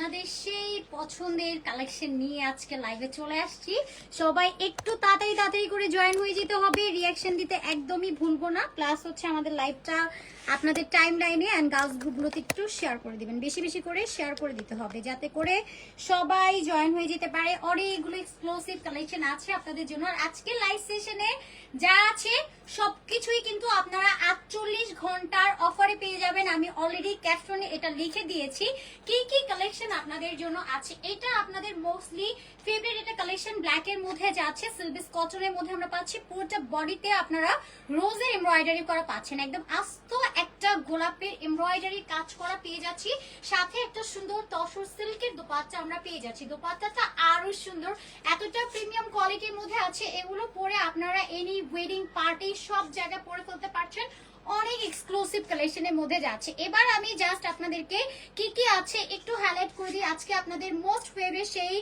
আপনাদের সেই পছন্দের কালেকশন নিয়ে আজকে লাইভে চলে আসছি। সবাই একটু তাড়াতাড়ি তাড়াতাড়ি করে জয়েন হয়ে যেতে হবে। রিয়াকশন দিতে একদমই ভুলবো না। প্লাস হচ্ছে আমাদের লাইভটা আপনাদের টাইম লাইনে অ্যান্ড গার্লস গ্রুপগুলোতে একটু শেয়ার করে দিবেন। বেশি বেশি করে শেয়ার করে দিতে হবে, যাতে করে সবাই জয়েন হয়ে যেতে পারে। অনেকগুলো এক্সক্লুসিভ কালেকশন আছে আপনাদের জন্য। আর আজকে লাইভ সেশনে যা আছে, সবকিছুই কিন্তু আপনারা আটচল্লিশ ঘণ্টার অফারে পেয়ে যাবেন। আমি অলরেডি ক্যাপশনে এটা লিখে দিয়েছি। কি কি কালেকশন আপনাদের জন্য আছে? এটা আপনাদের মোস্টলি ফেভারিট এটা কালেকশন ব্ল্যাক এর মধ্যে যা আছে সিলভিস কটনের মধ্যে আমরা পাচ্ছি। পুরোটা বডিতে আপনারা রোজের এমব্রয়ডারি করা পাচ্ছেন। একদম আস্ত একটা গোলাপের এমব্রয়ডারি কাজ করা পেয়ে যাচ্ছি। সাথে একটা সুন্দর তসর সিল্কের দোপাট্টা আমরা পেয়ে যাচ্ছি। দোপাট্টাটা আরও সুন্দর। এতটা প্রিমিয়াম কোয়ালিটির মধ্যে আছে। এগুলো পরে আপনারা এনি ওয়েডিং পার্টি সব জায়গায় পরে ফেলতে পারছেন। অনেক এক্সক্লুসিভ কালেকশনের মধ্যে যাচ্ছে। এবার আমি জাস্ট আপনাদেরকে কি কি আছে একটু হাইলাইট করে দিই। আজকে আপনাদের মোস্ট ফেভারিট সেই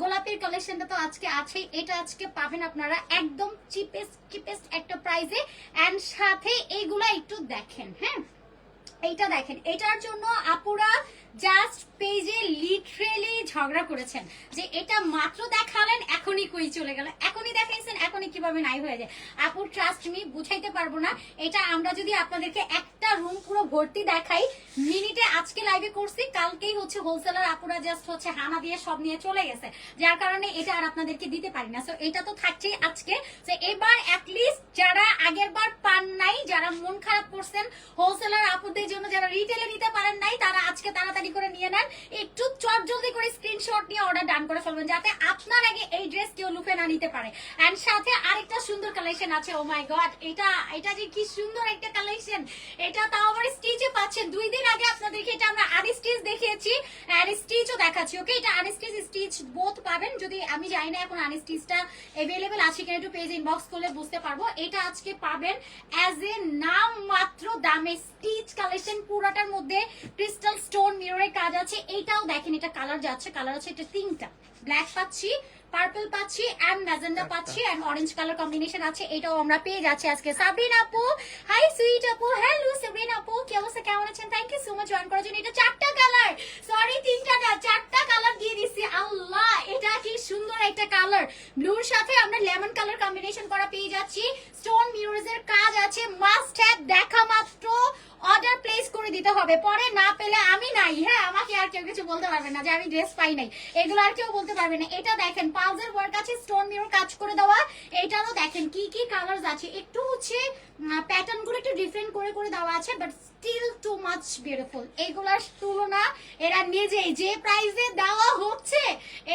গোলাপের কালেকশনটা তো আজকে আছেই। এটা আজকে পাবেন আপনারা একদম চিপেস্ট চিপেস্ট একটা প্রাইসে এন্ড সাথে এইগুলা একটু দেখেন হ্যাঁ? এইটা দেখেন, এটার জন্য আপুরা জাস্ট পেজে লিটারেলি ঝগড়া করেছেন যে এটা মাত্র দেখালেন, এখনই কই চলে গেল। এখনই দেখাইছেন, এখনই কীভাবে নাই হয়ে যায়। আপু ট্রাস্ট মি বুঝাইতে পারব না। এটা আমরা যদি আপনাদেরকে একটা রুম পুরো ভর্তি দেখাই, মিনিটে আজকে লাইভে করছি, কালকেই হচ্ছে হোলসেলার আপুরা জাস্ট হচ্ছে হানা দিয়ে সব নিয়ে চলে গেছে। যার কারণে এটা আর আপনাদেরকে দিতে পারি না। সো এটা তো থাকছেই আজকে। যে এবার অ্যাটলিস্ট যারা আগের বার পান নাই, যারা মন খারাপ করছেন হোলসেলার আপুদের জন্য যারা রিটেলে নিতে পারেন নাই, তারা আজকে তাড়াতাড়ি করে নিয়ে নেন। একটু চট জলদি করে স্ক্রিনশট নিয়ে অর্ডার ডান করে ফেলবেন, যাতে আপনার আগে এই ড্রেস কেউ লুফে না নিতে পারে। এন্ড সাথে আরেকটা সুন্দর কালেকশন আছে ও মাই গড এটা এটা যে কি সুন্দর একটা কালেকশন এটা তাও আবার স্টিচে পাচ্ছেন দুই দিন আগে আপনাদেরকে এটা আমরা আনস্টিচ দেখিয়েছি আর স্টিচও দেখাচ্ছি ওকে এটা আনস্টিচ স্টিচ স্টিচ বোথ পাবেন, যদি আমি জানি না এখন আনস্টিচটা এভেলেবেল আছে কিনা, একটু পেজ ইনবক্স করলে বুঝতে পারব। এটা আজকে পাবেন অ্যাজ এ নাম মাত্র দামে স্টিচ কালেকশন পুরোটার মধ্যে ক্রিস্টাল স্টোন মিররের কাজ আছে। এইটাও দেখেন এটা কালার যাচ্ছে কালার আছে এটা তিনটা। ব্ল্যাক পাচ্ছি পার্পল পাচ্ছি এন্ড ম্যাজেন্ডা পাচ্ছি এন্ড অরেঞ্জ কালার কম্বিনেশন আছে। এটাও আমরা পেয়ে যাচ্ছি আজকে। সাবরিন আপু হাই সুইট আপু হ্যালো সাবরিন আপু কি অবস্থা কেমন আছেন? Thank you so much join করার জন্য। এটা চারটা কালার সরি তিনটা না চারটা কালার দিয়ে দিচ্ছি আল্লাহ এটা কি সুন্দর একটা কালার ব্লুর সাথে আমরা লেমন কালার কম্বিনেশন করা পেয়ে যাচ্ছি। স্টোন মিররস এর কাজ আছে। মাস্ট হ্যাভ দেখা মাত্র। অর্ডার প্লেস করে দিতে হবে। পরে না পেলে আমি নাই। হ্যাঁ আমাকে আর কেউ কিছু বলতে পারবে না যে আমি ড্রেস পাই নাই। এগুলো আর কেউ বলতে পারবে না। এটা দেখেন পাউজের ওয়ার্ক আছে স্টোন মিরর কাজ করে দেওয়া। এটারও দেখেন কি কি কালার্স আছে। একটু হচ্ছে প্যাটার্নগুলো একটু ডিফারেন্ট করে করে দেওয়া আছে but still too much beautiful এগুলার তুলনা এরা নিজেই, যে প্রাইজে দেওয়া হচ্ছে,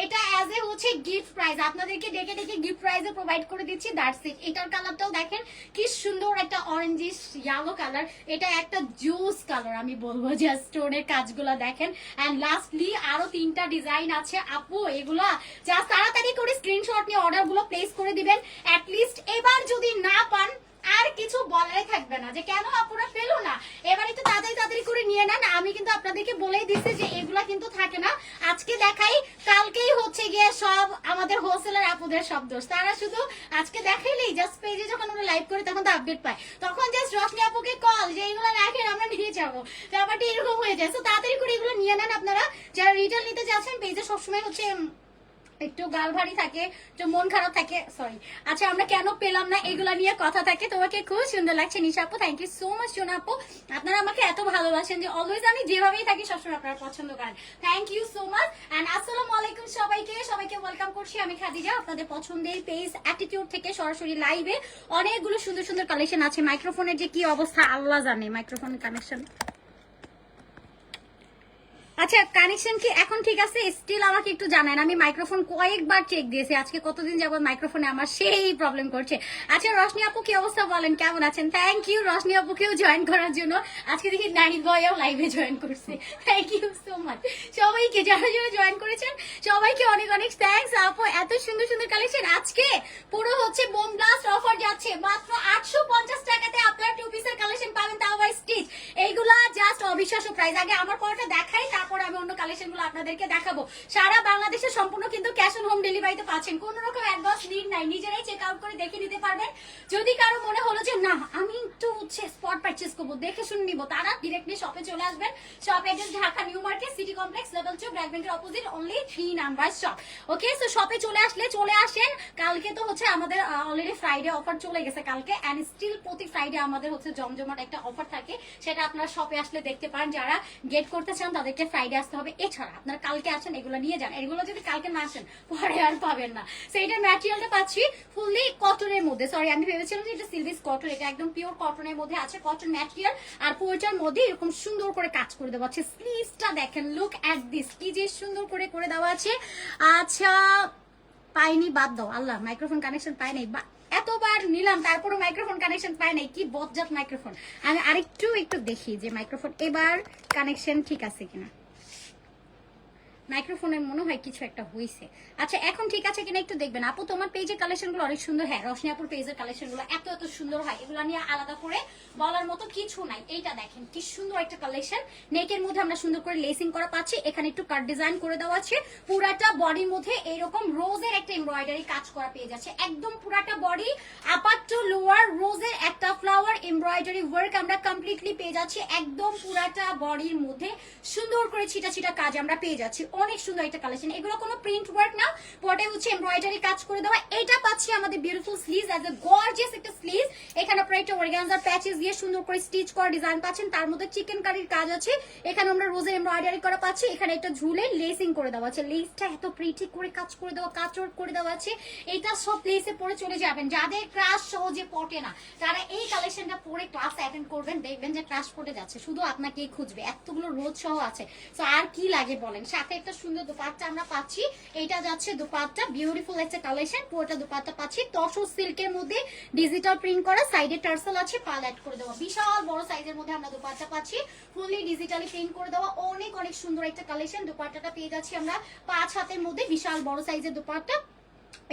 এটা অ্যাজ এ হচ্ছে গিফট প্রাইজ আপনাদেরকে ডেকে ডেকে গিফট প্রাইজে প্রোভাইড করে দিচ্ছি দ্যাটস ইট এটার কালারটাও দেখেন, কি সুন্দর একটা অরেঞ্জিশ ইয়েলো কালার এটা একটা জুস কালার আমি বলব যে স্টোনের কাজগুলো দেখেন। এন্ড লাস্টলি আরও তিনটা ডিজাইন আছে। আপু, এগুলা যা তাড়াতাড়ি করে স্ক্রিনশট নিয়ে অর্ডারগুলো প্লেস করে দিবেন। লিস্ট এবার যদি না পান, আর কিছু বলাই থাকবে না। যে কেন আপুরা পেল না এবারে তো তাড়াতাড়ি তাড়াতাড়ি করে নিয়ে নেন, আমি কিন্তু আপনাদেরকে বলেই দিচ্ছি যে এগুলা কিন্তু থাকে না। আজকে দেখাই, কালকেই হচ্ছে গিয়ে সব আমাদের হোলসেলার আপুদের সব দোষ। তারা শুধু আজকে দেখাইলেই জাস্ট পেজে যখন আমরা লাইভ করি তখন তো আপডেট পাই তখন জাস্ট রশ্মি আপুকে কল যে, এগুলো রাখেন, আমরা নিয়ে যাব। ব্যাপারটা এরকম হয়ে যায়। তো তাড়াতাড়ি করে এগুলো নিয়ে নেন আপনারা। যারা রিটেল নিতে যাচ্ছেন পেজে সবসময় হচ্ছে একটু গাল ভারী থাকে, একটু মন খারাপ থাকে সরি আচ্ছা আমরা কেন পেলাম না? এগুলা নিয়ে কথা থাকে। তোমাকে খুব সুন্দর লাগছে, নিশা আপু। থ্যাংক ইউ সো মাচ সোনা আপু। আপনারা আমাকে এত ভালোবাসেন যে অলওয়েজ আমি যেভাবেই থাকি, সবসময় আপনারা পছন্দ করেন। Thank you so much and আসসালামু আলাইকুম সবাইকে। সবাইকে ওয়েলকাম করছি আমি খাদিজা, আপনাদের পছন্দের পেজ অ্যাটিটিউড থেকে সরাসরি লাইভে অনেকগুলো সুন্দর সুন্দর কালেকশন আছে। মাইক্রোফোনের যে কি অবস্থা, আল্লাহ জানে। মাইক্রোফোনের কানেকশন আচ্ছা কানেকশন কি এখন ঠিক আছে? স্টিল আমাকে একটু জানান। আমি মাইক্রোফোন কয়েকবার চেক দিয়েছি। আজকে কতদিন যাবত মাইক্রোফোনে আমার সেই প্রবলেম করছে। আচ্ছা রশনি আপু, কি অবস্থা বলেন? কেমন আছেন? থ্যাংক ইউ রশনি আপুকেও জয়েন করার জন্য। আজকে দেখি নারী বয়ও লাইভে জয়েন করছে। থ্যাংক ইউ সো মাচ সবাইকে যারা যারা জয়েন করেছেন, সবাইকে অনেক অনেক থ্যাংকস আপু। এত সুন্দর সুন্দর কালেকশন আজকে পুরো হচ্ছে বোম ব্লাস্ট অফার যাচ্ছে। মাত্র আটশো পঞ্চাশ টাকাতে আপনারা টু পিসের কালেকশন পাবেন, তাও স্টিচ এইগুলা জাস্ট অবিশ্বাস্য প্রাইস আগে আমার পরটা দেখাই, তারপর তারপর আমি অন্য কালেকশনগুলো আপনাদেরকে দেখাবো। সারা বাংলাদেশে সম্পূর্ণ কিন্তু ক্যাশ অন হোম ডেলিভারিতে পাচ্ছেন। কোনো রকম অ্যাডভান্স নিড নাই। নিজেরাই চেক আউট করে দেখে নিতে পারবেন। যদি কারও মনে হলো যে, না, আমি একটু হচ্ছে স্পট পারচেস করব, দেখে শুনে নিবো, তারা ডিরেক্টলি শপে চলে আসবেন। Shop address Dhaka new market city complex level two BRAC ব্যাংকের opposite only three number shop okay so শপে চলে আসলে চলে আসেন। কালকে তো হচ্ছে আমাদের অলরেডি ফ্রাইডে অফার চলে গেছে কালকে। অ্যান্ড স্টিল প্রতি ফ্রাইডে আমাদের হচ্ছে জমজমাট একটা অফার থাকে। সেটা আপনারা শপে আসলে দেখতে পারেন। যারা গেট করতে চান তাদেরকে ফ্রাইডে আসতে হবে। এছাড়া আপনারা কালকে আসেন, এগুলো নিয়ে যান। এগুলো যদি কালকে না আসেন, পরে আর পাবেন না। সো এটার ম্যাটেরিয়ালটা পাচ্ছি ফুললি কটনের মধ্যে। সরি আমি ভেবেছিলাম যে এটা সিলভিস কটন এটা একদম পিওর কটনের মধ্যে আছে কটন ম্যাটেরিয়াল আর পুরোটার মধ্যে এরকম সুন্দর করে কাজ করে দেওয়া আছে। স্লিভসটা দেখেন লুক অ্যাট দিস কি যে সুন্দর করে করে দেওয়া আছে। আচ্ছা পাইনি, বাদ দাও। আল্লাহ মাইক্রোফোন কানেকশন পাই নাই। এতবার নিলাম তারপরে মাইক্রোফোন কানেকশন পাই নাই। কি বজ্জাত মাইক্রোফোন আমি আরেকটু, একটু দেখি যে মাইক্রোফোন এবার কানেকশন ঠিক আছে কিনা। মাইক্রোফোনের মনে হয় কিছু একটা হয়েছে আচ্ছা এখন ঠিক আছে কিনা একটু দেখবেন। আপু, তোমার পেজের কালেকশনগুলো অনেক সুন্দর। হ্যাঁ রশনি আপুর পেজের কালেকশনগুলো এত এত সুন্দর হয়। এগুলো নিয়ে আলাদা করে বলার মতো কিছু নাই। এইটা দেখেন, কি সুন্দর একটা কালেকশন নেকের মধ্যে আমরা সুন্দর করে লেসিং করা পাচ্ছি। এখানে একটু কাট ডিজাইন করে দেওয়া আছে। পুরাটা বডির মধ্যে এরকম রোজের একটা এমব্রয়ডারি কাজ করা পেয়ে যাচ্ছে। একদম পুরাটা বডি আপার টু লোয়ার রোজের একটা ফ্লাওয়ার এমব্রয়ডারি ওয়ার্ক আমরা কমপ্লিটলি পেয়ে যাচ্ছি। একদম পুরাটা বডির মধ্যে সুন্দর করে ছিটা ছিটা কাজ আমরা পেয়ে যাচ্ছি। অনেক সুন্দর একটা কালেকশন এগুলো কোনো প্রিন্ট ওয়ার্ক না, পরে হচ্ছে এমব্রয়ডারি কাজ করে দেওয়া। এটা পাচ্ছি আমাদের beautiful sleeves as a gorgeous একটা স্লিভ এখানে আপনারা একটা অর্গানজার প্যাচেস দিয়ে সুন্দর করে স্টিচ করা ডিজাইন পাচ্ছেন। তার মধ্যে চিকেন কারির কাজ আছে। এখানে আমরা রোজের এমব্রয়ডারি করা পাচ্ছি। এখানে একটা ঝুলে লেসিং করে দেওয়া আছে। লেসটা এত প্রিটি করে কাজ করে দেওয়া ওয়ার্ক করে দেওয়া আছে। এটা সব প্লেসে পরে চলে যাবেন। যাদের ক্রাশ সহজে পটে না, তারা এই কালেকশনটা পরে ক্লাস অ্যাটেন্ড করবেন। দেখবেন যে ক্রাশ পটে যাচ্ছে। শুধু আপনাকেই খুঁজবে। এতগুলো রোদ সহ আছে। তো আর কি লাগে বলেন? সাথে একটা সুন্দর দোপাট্টা আমরা পাচ্ছি। এটা যাচ্ছে দোপাট্টা বিউটিফুল একটা কালেকশন পুরোটা দোপাট্টা পাচ্ছি। তসর সিল্কের মধ্যে ডিজিটাল প্রিন্ট করা সাইডে টার্সেল আছে, পাল অ্যাড করে দেওয়া। বিশাল বড় সাইজের মধ্যে আমরা দোপাট্টা পাচ্ছি। ফুললি ডিজিটালি প্রিন্ট করে দেওয়া, অনেক অনেক সুন্দর একটা কালেকশন দোপাট্টাটা পেয়ে যাচ্ছি আমরা পাঁচ হাতের মধ্যে, বিশাল বড় সাইজের দোপাট্টা।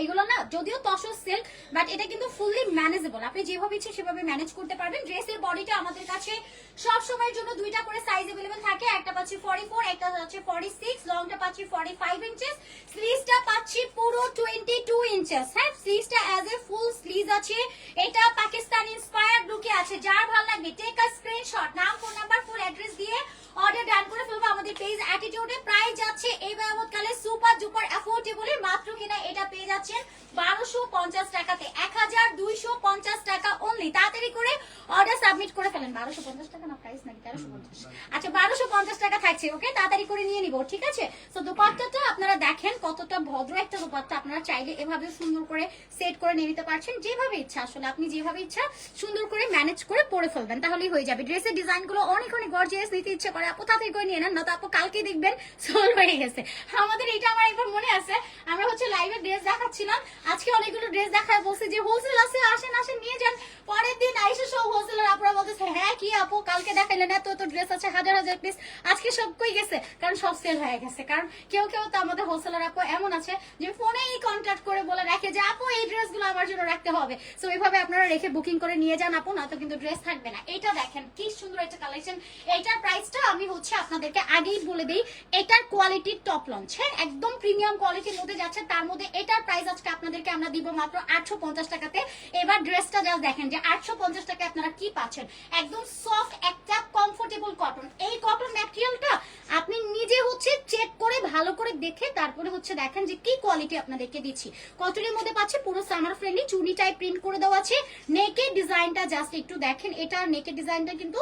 এগুলো না যদিও তসর সিল্ক বাট এটা কিন্তু ফুললি ম্যানেজেবল আপনি যেভাবে ইচ্ছে সেভাবে ম্যানেজ করতে পারবেন ড্রেসের বডিটা আমাদের কাছে সব সময়ের জন্য দুইটা করে সাইজ अवेलेबल থাকে একটা পাচ্ছি 44 একটা আছে 46 লংটা পাচ্ছি 45 ইঞ্চেস স্লিভসটা পাচ্ছি পুরো 22 ইঞ্চেস হ্যাঁ স্লিভসটা অ্যাজ এ ফুল স্লিভ আছে এটা পাকিস্তান ইন্সপায়ার্ড লুকে আছে যার ভালো লাগবে টেক আ স্ক্রিনশট নাম ফোন নাম্বার ফুল অ্যাড্রেস দিয়ে অর্ডার ডান করে ফেলব আমাদের পেজ অ্যাটিটিউডে প্রাইস যাচ্ছে এই কালে সুপার ডুপার অ্যাফোর্ডেবলের মাত্র কিনা এটা পেয়ে যাচ্ছেন বারোশো পঞ্চাশ টাকাতে। এক হাজার দুইশো পঞ্চাশ টাকা অনলি তাড়াতাড়ি করে অর্ডার সাবমিট করে ফেলেন। বারোশো পঞ্চাশ টাকা না প্রাইস নাকি? তেরোশো পঞ্চাশ। আচ্ছা বারোশো পঞ্চাশ টাকা থাকছে ওকে তাড়াতাড়ি করে নিয়ে নিবো, ঠিক আছে? তো দুপাট্টাটা আপনারা দেখেন কতটা ভদ্র একটা দুপাট্টা। আপনারা চাইলে এভাবে সুন্দর করে সেট করে নিয়ে নিতে পারছেন যেভাবে ইচ্ছা। আসলে আপনি যেভাবে ইচ্ছা সুন্দর করে ম্যানেজ করে পরে ফেলবেন, তাহলেই হয়ে যাবে। ড্রেসের ডিজাইনগুলো অনেক অনেক গর্জিয়াস নিতে ইচ্ছে করে আপু তাড়াতাড়ি করে নিয়ে নেন না তো আপু কালকে দেখবেন সোল হয়ে গেছে। আমাদের এটা আমার একবার মনে আছে, আমরা হচ্ছে লাইভে ড্রেস দেখাচ্ছিলাম, আজকে অনেকগুলো ড্রেস দেখায়, বলছে যে হোলসেল আছে, আসেন আসেন, নিয়ে যান। পরের দিন আইসে সব হোলসেলার আপনারা বলতেছে হ্যাঁ কি আপু, কালকে দেখাইলেন, এত এত ড্রেস আছে, হাজার হাজার পিস আজকে সব কই গেছে? কারণ সব সেল হয়ে গেছে। কারণ কেউ কেউ তো আমাদের হোলসেলার আপু, এমন আছে যে ফোনেই কন্ট্যাক্ট করে বলে রাখে যে, আপু, এই ড্রেসগুলো আমার জন্য রাখতে হবে। সো এইভাবে আপনারা রেখে বুকিং করে নিয়ে যান আপু না তো কিন্তু ড্রেস থাকবে না। এটা দেখেন, কি সুন্দর একটা কালেকশন এটার প্রাইসটা আমি হচ্ছে আপনাদেরকে আগেই বলে দিই, এটার কোয়ালিটির টপ লঞ্চ হ্যাঁ একদম প্রিমিয়াম কোয়ালিটির মধ্যে যাচ্ছে, তার মধ্যে এটার প্রাইস আজকে আপনাদেরকে আমরা দিব মাত্র আটশো পঞ্চাশ টাকাতে। এবার ড্রেসটা জাস্ট দেখেন যে আটশো পঞ্চাশ টাকায় আপনারা কি পাচ্ছেন। একদম সফট একটা কমফোর্টেবল কটন এই কটন ম্যাটেরিয়ালটা আপনি নিজে হচ্ছে চেক করে, ভালো করে দেখে, তারপরে হচ্ছে দেখেন যে কি কোয়ালিটি আপনাদেরকে দিচ্ছি। কটনের মধ্যে পাচ্ছে পুরো সামার ফ্রেন্ডলি চুনি টাইপ প্রিন্ট করে দেওয়া আছে। নেকের ডিজাইনটা জাস্ট একটু দেখেন। এটা নেকের ডিজাইনটা কিন্তু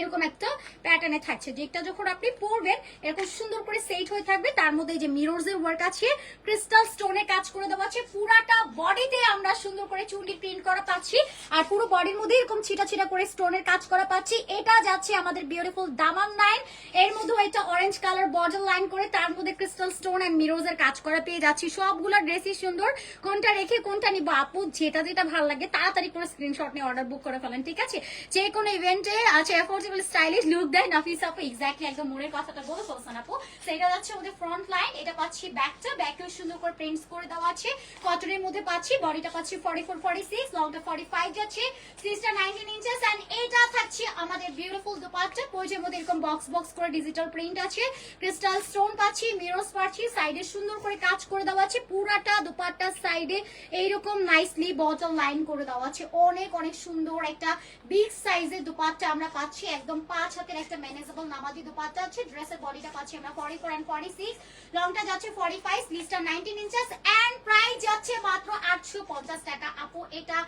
এরকম একটা প্যাটার্নে থাকছে। যেটা যখন আপনি পরবেন, এরকম সুন্দর করে সেট হয়ে থাকবে। তার মধ্যে যে মিররস এর ওয়ার্ক আছে ক্রিস্টাল স্টোনে কাজ করে দেওয়া আছে। পুরাটা বডিতে আমরা সুন্দর করে চুন্ডি প্রিন্ট করা পাচ্ছি। আর পুরো বডির মধ্যে এরকম ছিটা ছিটা করে স্টোনের কাজ করা পাচ্ছি। এটা যাচ্ছে আমাদের বিউটিফুল দামান লাইন এর মধ্যে একটা অরেঞ্জ কালার বর্ডার লাইন করে তার মধ্যে ক্রিস্টাল স্টোন মিররস এর কাজ করা পেয়ে যাচ্ছি। সবগুলো ড্রেসই সুন্দর। কোনটা রেখে কোনটা নিব? আপু, যেটা যেটা ভালো লাগে, তাড়াতাড়ি করে স্ক্রিনশট নিয়ে অর্ডার বুক করে ফেলেন, ঠিক আছে? যে কোনো ইভেন্টে আছে এফোর্ট যেগুলো স্টাইলিশ লুক দেয় নাফিস আপু এক্স্যাক্টলি একদম মনের কথাটা বলে ফেলছেন আপু। এটা যাচ্ছে আমাদের ফ্রন্ট লাইন এটা পাচ্ছি ব্যাকটা ব্যাকেও সুন্দর করে প্রিন্টস করে দেওয়া আছে। কটনের মধ্যে পাচ্ছি বডিটা পাচ্ছি ফর্টি ফোর ফর্টি সিক্স লংটা ফর্টি ফাইভ যাচ্ছে। সিক্সটা নাইনটিন ইঞ্চেস অ্যান্ড এটা থাকছে আমাদের বিউটিফুল দোপাট্টা। পরিচয়ের মধ্যে এরকম বক্স বক্স করে ডিজিটাল প্রিন্ট আছে। ক্রিস্টাল স্টোন পাচ্ছি মিরোস পাচ্ছি সাইডে সুন্দর করে কাজ করে দেওয়া আছে। পুরাটা দোপাট্টার সাইডে এইরকম নাইসলি বটল লাইন করে দেওয়া আছে। অনেক অনেক সুন্দর একটা বিগ সাইজের দোপাট্টা আমরা পাচ্ছি। একদম পাঁচ হাতের একটা ম্যানেজেবল নামাজি দোপাট্টা আছে ড্রেসের বডিটা পাচ্ছি আমরা forty four and forty six লংটা যাচ্ছে ফর্টি ফাইভ স্লিভসটা নাইনটিন ইঞ্চেস অ্যান্ড প্রাইস যাচ্ছে মাত্র আটশো পঞ্চাশ টাকা। আপু, এটা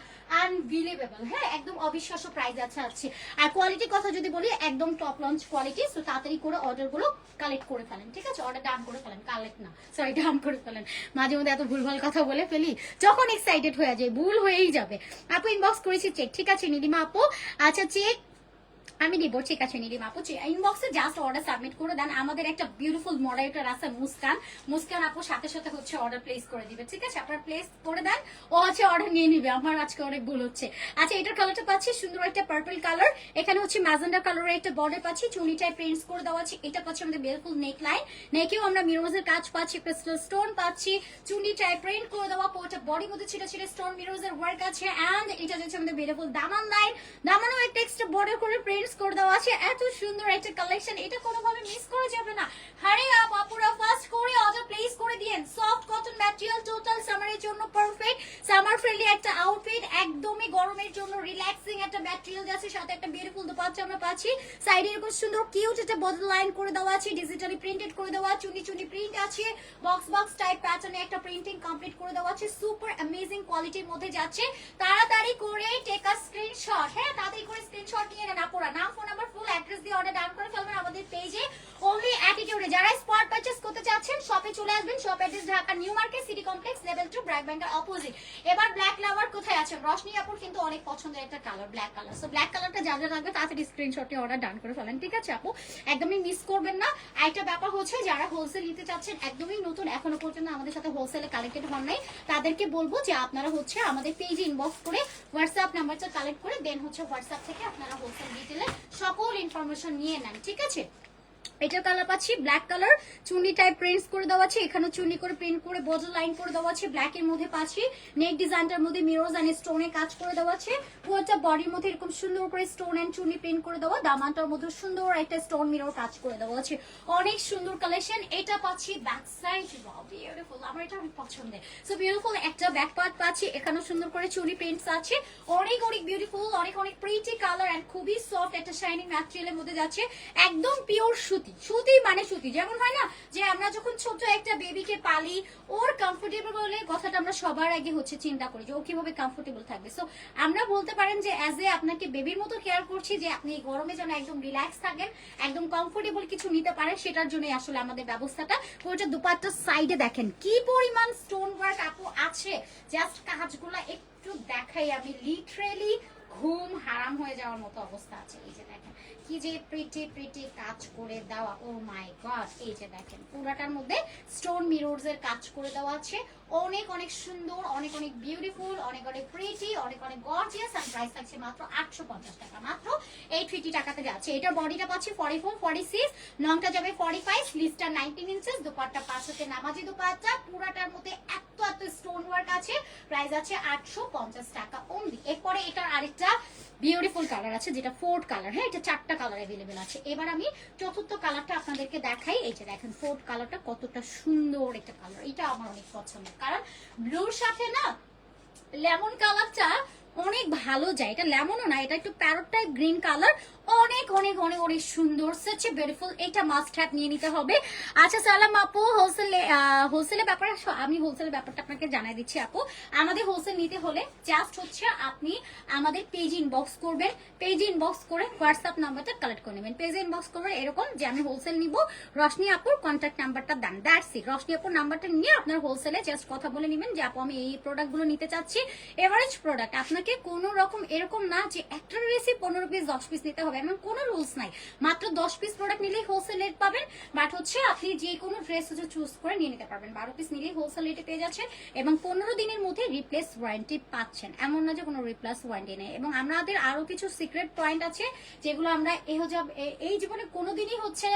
আনবিলিভেবল হ্যাঁ একদম অবিশ্বাস্য প্রাইস আছে আছে আর কোয়ালিটির কথা যদি বলি, একদম টপ লঞ্চ কোয়ালিটি সো তাড়াতাড়ি করে অর্ডারগুলো কালেক্ট করে ফেলেন, ঠিক আছে? অর্ডার ডান করে ফেলেন কালেক্ট না সরি ডান করে ফেলেন। মাঝে মধ্যে এত ভুলভাল কথা বলে ফেলি, যখন এক্সাইটেড হয়ে যায়, ভুল হয়েই যাবে। আপু ইনবক্স করেছি চেক ঠিক আছে, নীলিমা আপু? আচ্ছা চেক আমি নিব, ঠিক আছে নিরিম আপু ইনবক্সে জাস্ট অর্ডার সাবমিট করে দেন। আমাদের একটা বিউটিফুল মডারেটর আছে মুস্কান। মুস্কান আপু সাথে সাথে হচ্ছে অর্ডার প্লেস করে দিবে, ঠিক আছে? আপনার প্লেস করে দেন, ও হচ্ছে অর্ডার নিয়ে নিবে, আমার আজকে অনেক ভুল হচ্ছে। আচ্ছা এটার কালারটা পাচ্ছি, সুন্দর একটা পার্পল কালার এখানে হচ্ছে ম্যাজেন্ডা কালারের একটা বর্ডার পাচ্ছি চুনি টাইপ প্রিন্টস করে দেওয়া আছে, এটা পাচ্ছি আমাদের বিউটিফুল নেক লাইন নেকেও আমরা মিরোজের কাজ পাচ্ছি ক্রিস্টাল স্টোন পাচ্ছি চুনিটাই প্রিন্ট করে দেওয়া পোটা বডি মধ্যে ছিল ছিল স্টোন মিরোজের ওয়ার্ক আছে এন্ড এটা হচ্ছে আমাদের বিউটিফুল দামান লাইন দামানও একটা এক্সট্রা বর্ডার করে প্রিন্টস করে দেওয়া আছে। এত সুন্দর একটা কালেকশন এটা কোনোভাবে মিস করা যাবে না। হারে আপ আপুরা ফার্স্ট করে অর্ডার প্লেস করে দিয়েন। সফট কটন ম্যাটেরিয়াল টোটাল সামারের জন্য পারফেক্ট সামার ফ্রেন্ডলি একটা আউটফিট একদমই গরমের জন্য রিল্যাক্সিং একটা ম্যাটেরিয়াল আছে সাথে একটা বিউটিফুল দোপাট্টা আমরা পাচ্ছি। সাইডে এরকম সুন্দর কিউট একটা বদল লাইন করে দেওয়া আছে। ডিজিটালি প্রিন্টেড করে দেওয়া চুনি চুনি প্রিন্ট আছে। বক্স বক্স টাইপ প্যাটার্নে একটা প্রিন্টিং কমপ্লিট করে দেওয়া আছে। সুপার অ্যামেজিং কোয়ালিটির মধ্যে যাচ্ছে। তাড়াতাড়ি করে টেক আ স্ক্রিনশট হ্যাঁ তাড়াতাড়ি করে স্ক্রিনশট নিয়ে নেন আপুরা। নাম ফোন নাম্বার ফুল অ্যাড্রেস দিয়ে অর্ডার ডান করে ফেলবেন আমাদের পেজে অনলি অ্যাটিটিউডে যারা স্পট পারচেজ করতে চাচ্ছেন শপে চলে আসবেন। Shop address Dhaka new market city complex level two BRAC ব্যাংকের অপোজিট এবার ব্ল্যাক লাভার কোথায় আছেন রশনি আপুর কিন্তু অনেক পছন্দের একটা colour black colour so black কালারটা যা যা লাগবে, তাড়াতাড়ি স্ক্রিনশটে অর্ডার ডান করে ফেলেন, ঠিক আছে আপু? একদমই মিস করবেন না। একটা ব্যাপার হচ্ছে, যারা হোলসেল নিতে চাচ্ছেন, একদমই নতুন, এখনও পর্যন্ত আমাদের সাথে হোলসেলে কালেক্টেড হন নাই। তাদেরকে বলব যে আপনারা হচ্ছে আমাদের পেজে ইনবক্স করে হোয়াটসঅ্যাপ নাম্বারটা কালেক্ট করে দেন হচ্ছে হোয়াটসঅ্যাপ থেকে আপনারা হোলসেল ডিটেলে সকল ইনফরমেশন নিয়ে নেন ঠিক আছে? এটার কালার পাচ্ছি ব্ল্যাক কালার চুনি টাইপ প্রিন্টস করে দেওয়া আছে, এখানেও চুনি করে প্রিন্ট করে বদল লাইন করে দেওয়া আছে ব্ল্যাক এর মধ্যে পাচ্ছি। নেক ডিজাইনটার মধ্যে মিরোজ এন্ড স্টোনে কাজ করে দেওয়া আছে। পুরোটা বডির মধ্যে এরকম সুন্দর করে স্টোন এন্ড চুনি প্রিন্ট করে দেওয়া, দামানটার মধ্যে সুন্দর একটা স্টোন মিরর কাজ করে দেওয়া আছে। অনেক সুন্দর কালেকশন এটা পাচ্ছি ব্যাক সাইড বিউটিফুল আমার এটা অনেক পছন্দের। সো বিউটিফুল একটা ব্যাক পার্ট পাচ্ছি। এখানেও সুন্দর করে চুনি প্রিন্টস আছে। অনেক অনেক বিউটিফুল অনেক অনেক প্রিটি কালার এন্ড খুবই সফট একটা শাইনিং ম্যাটেরিয়ালের মধ্যে যাচ্ছে। একদম পিওর সুতি সুতি মানে সুতি। যেমন হয় না যে আমরা যখন ছোট একটা বেবিকে পালি, ওর কমফোর্টেবল বলে কথাটা আমরা সবার আগে হচ্ছে চিন্তা করি যে ও কীভাবে কমফোর্টেবল থাকবে। সো আমরা বলতে পারেন যে অ্যাজ এ আপনাকে বেবির মতো কেয়ার করছি যে আপনি গরমে যেন একদম রিল্যাক্স থাকেন, একদম কমফোর্টেবল কিছু নিতে পারেন, সেটার জন্যই আসলে আমাদের ব্যবস্থাটা। ওইটা দুপাট্টার সাইডে দেখেন, কি পরিমাণ স্টোন ওয়ার্ক আপু আছে? জাস্ট কাজগুলো একটু দেখাই আমি লিটারেলি ঘুম হারাম হয়ে যাওয়ার মতো অবস্থা আছে। এই যে দেখেন, কি যে প্রিটি প্রিটি কাজ করে দেওয়া ও মাই গড এই যে দেখেন, পুরাটার মধ্যে স্টোন মিররস কাজ করে দেওয়া আছে। অনেক অনেক সুন্দর, অনেক অনেক বিউটিফুল অনেক অনেক প্রিটি অনেক অনেক গর্জিয়াস আর প্রাইস থাকছে মাত্র আটশো পঞ্চাশ টাকা। মাত্র এই ফিফটি টাকাতে যাচ্ছে। এটার বডিটা পাচ্ছি ফর্টি ফোর ফর্টি সিক্স লংটা যাবে ফর্টি ফাইভ স্লিভসটা নাইনটিন ইঞ্চেস দুপাট্টা পাঁচ হাতে নামাজি দুপাট্টা, পুরাটার মধ্যে এত এত স্টোন ওয়ার্ক আছে প্রাইস আছে আটশো পঞ্চাশ টাকা অনলি এরপরে এটার আরেকটা বিউটিফুল কালার আছে, যেটা ফোর্থ কালার হ্যাঁ এটা চারটা কালার অ্যাভেলেবেল আছে। এবার আমি চতুর্থ কালারটা আপনাদেরকে দেখাই। এই যে দেখেন ফোর্থ কালারটা কতটা সুন্দর একটা কালার এটা আমার অনেক পছন্দ কারণ ব্লুর সাথে না লেমন কালারটা অনেক ভালো যায়। এটা লেমনও না, এটা একটু প্যারোট টাইপ গ্রিন কালার অনেক অনেক অনেক অনেক সুন্দর সে বিউটিফুল এটা মাস্ট হ্যাভ নিয়ে নিতে হবে। আচ্ছা সালাম আপু হোলসেলে হোলসেলের ব্যাপারে আমি হোলসেলের ব্যাপারটা আপনাকে জানাই দিচ্ছি আপু। আমাদের হোলসেল নিতে হলে জাস্ট হচ্ছে আপনি আমাদের পেজ ইনবক্স করবেন। পেজ ইনবক্স করে হোয়াটসঅ্যাপ নাম্বারটা কালেক্ট করে নেবেন। পেজ ইনবক্স করবেন এরকম যে আমি হোলসেল নিব, রশনি আপুর কন্ট্যাক্ট নাম্বারটা দেন। দ্যাটস ইট রশনি আপুর নাম্বারটা নিয়ে আপনার হোলসেলে জাস্ট কথা বলে নেবেন যে, আপু, আমি এই প্রোডাক্টগুলো নিতে চাচ্ছি। এভারেজ প্রোডাক্ট আপনাকে কোনো রকম এরকম না যে একটা ড্রেসই পনেরো পিস দশ পিস নিতে হবে। এমন কোনো রুলস নাই। মাত্র দশ পিস প্রোডাক্ট নিলেই হোলসেল রেট পাবেন বাট হচ্ছে আপনি যে কোনো ড্রেস হচ্ছে চুজ করে নিয়ে নিতে পারবেন। বারো পিস নিলেই হোলসেল রেটে পেয়ে যাচ্ছেন এবং পনেরো দিনের মধ্যে রিপ্লেস ওয়ারেন্টি পাচ্ছেন। এমন না যে কোনো রিপ্লেস ওয়ারেন্টি নেই। এবং আমাদের আরও কিছু সিক্রেট পয়েন্ট আছে, যেগুলো আমরা এই হচ্ছে এই জীবনে কোনোদিনই হচ্ছে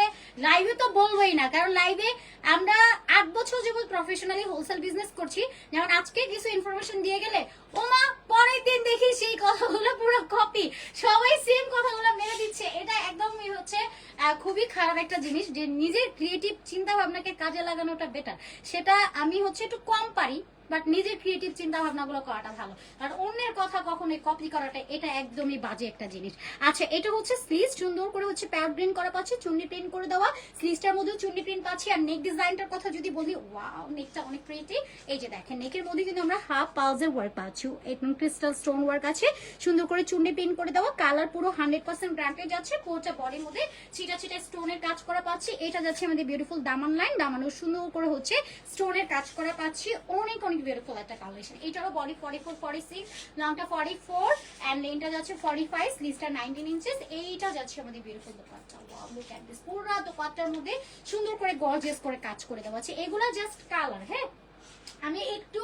লাইভে তো বলবোই না। কারণ লাইভে আমরা আট বছর যেমন প্রফেশনালি হোলসেল বিজনেস করছি। যেমন আজকে কিছু ইনফরমেশন দিয়ে গেলে ওমা পরের দিন দেখি সেই কথাগুলো পুরো কপি সবাই সেম কথাগুলো মেরে দিচ্ছে এটা একদমই হচ্ছে আহ, খুবই খারাপ একটা জিনিস যে নিজের ক্রিয়েটিভ চিন্তা ভাবনাকে কাজে লাগানোটা বেটার সেটা আমি হচ্ছে একটু কম পারি বাট নিজের ক্রিয়েটিভ চিন্তা ভাবনাগুলো করাটা ভালো। আর অন্যের কথা কখনোই কপি করাটা, এটা একদমই বাজে একটা জিনিস। আচ্ছা এটা হচ্ছে স্লিজ সুন্দর করে হচ্ছে প্যাড প্রিন্ট করা পাচ্ছে, চুন্নি প্রিন্ট করে দেওয়া। স্লিজটার মধ্যেও চুন্নি প্রিন্ট পাচ্ছি। আর নেক ডিজাইনটার কথা যদি বলি ওয়াও নেকটা অনেক প্রিটি এই যে দেখেন নেকের মধ্যে কিন্তু আমরা হাফ পাউজের ওয়ার্ক পাচ্ছি। এবং ক্রিস্টাল স্টোন ওয়ার্ক আছে। সুন্দর করে চুন্নি প্রিন্ট করে দেওয়া। কালার পুরো হান্ড্রেড পার্সেন্ট গ্রান্টেড যাচ্ছে। পুরোটা বডির মধ্যে ছিটা ছিটা স্টোনের কাজ করা পাচ্ছি। এটা যাচ্ছে আমাদের বিউটিফুল দামান লাইন দামানো সুন্দর করে হচ্ছে স্টোনের কাজ করা পাচ্ছি। অনেক অনেক বিউটিফুল একটা কালেকশন এটারও body forty four forty six লংটা forty four and লেনটা যাচ্ছে ফর্টি ফাইভ স্লিভসটা নাইনটিন ইঞ্চেস এইটা যাচ্ছে আমাদের beautiful dupatta. Look at this পুরো দোপাট্টার মধ্যে সুন্দর করে গর্জিয়াস করে কাজ করে দেওয়া আছে। এগুলা জাস্ট কালার হ্যাঁ? আমি একটু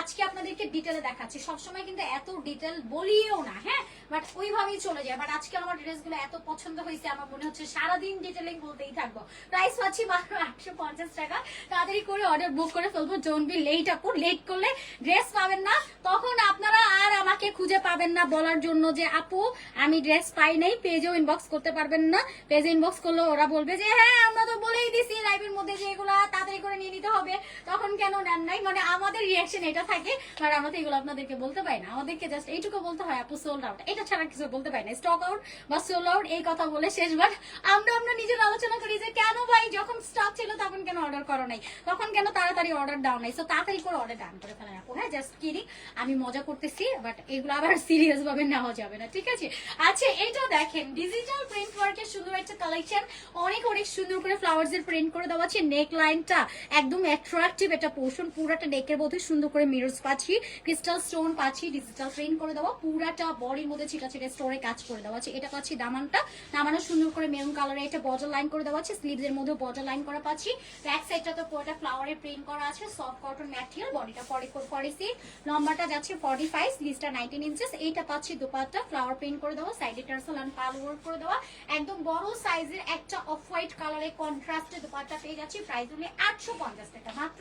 আজকে আপনাদেরকে ডিটেলে দেখাচ্ছি। সবসময় কিন্তু এত ডিটেল বলিও না হ্যাঁ? বাট ওইভাবেই চলে যায়। বাট আজকে আমার ড্রেসগুলো এত পছন্দ হয়েছে, আমার মনে হচ্ছে সারাদিন ডিটেলিং বলতেই থাকব। প্রাইস পাচ্ছি মাত্র আটশো পঞ্চাশ টাকা। তাড়াতাড়ি করে অর্ডার বুক করে ফেলব। ডোন্ট বি লেট আপু। লেট করলে ড্রেস পাবেন না। তখন আপনারা আর আমাকে খুঁজে পাবেন না বলার জন্য যে, আপু, আমি ড্রেস পাই নাই। পেজেও ইনবক্স করতে পারবেন না। পেজে ইনবক্স করলে ওরা বলবে যে হ্যাঁ আমরা তো বলেই দিছি লাইভের মধ্যে যে এগুলো তাড়াতাড়ি করে নিয়ে নিতে হবে। তখন কেন নেন নাই? মানে আমাদের রিয়াকশন এটা থাকে, আর আমরা তো এগুলো আপনাদেরকে বলতে পারি না। আমাদেরকে জাস্ট এইটুকু বলতে হয়, আপু সোল্ড আউট এটা ছাড়া কিছু বলতে পারি না। স্টক আউট বা সোল্ড আউট এই কথা বলে শেষবার আমরা আমরা নিজের আলোচনা করি যে, কেন ভাই যখন স্টক ছিল তখন কেন অর্ডার করো নাই? তখন কেন তাড়াতাড়ি অর্ডার দাও নাই? সো তাড়াতাড়ি করে অর্ডার ডান করে ফেলেন আপু। হ্যাঁ জাস্ট কিরি আমি মজা করতেছি বাট এগুলো আবার সিরিয়াস ভাবে নেওয়া যাবে না, ঠিক আছে? আচ্ছা এটা দেখেন ডিজিটাল প্রিন্ট ওয়ার্কের সুন্দর একটা কালেকশন অনেক অনেক সুন্দর করে ফ্লাওয়ার্স এর প্রিন্ট করে দেওয়া আছে। নেক লাইনটা একদম অ্যাট্রাকটিভ একটা পোর্শন পুরাটা নেকের মধ্যে সুন্দর করে মিরর্স পাচ্ছি ক্রিস্টাল স্টোন পাচ্ছি ডিজিটাল প্রিন্ট করে দেওয়া, পুরাটা বডির মধ্যে ছিটা ছিটে স্টোরে কাজ করে দেওয়া আছে। এটা পাচ্ছি দামানটা। দামানো সুন্দর করে মেরুন কালারে একটা বর্ডার লাইন করে দেওয়া আছে স্লিভস এর মধ্যে বর্ডার লাইন করা পাচ্ছি। ব্যাক সাইডটা তো পুরোটা ফ্লাওয়ারে প্রিন্ট করা আছে সফট কটন ম্যাটেরিয়াল বডিটা ফর্টি ফোর ফর্টি সিক্স লম্বাটা যাচ্ছে ফর্টি ফাইভ স্লিভসটা নাইনটিন ইঞ্চেস এইটা পাচ্ছি দুপাটটা ফ্লাওয়ার প্রিন্ট করে দেওয়া সাইডে টার্সেল অ্যান্ড পাল ওয়ার্ক করে দেওয়া। একদম বড় সাইজের একটা অফ হোয়াইট কালারে কন্ট্রাস্টে দুপাট্টা পেয়ে যাচ্ছি। প্রাইস হলে আটশো পঞ্চাশ টাকা। মাত্র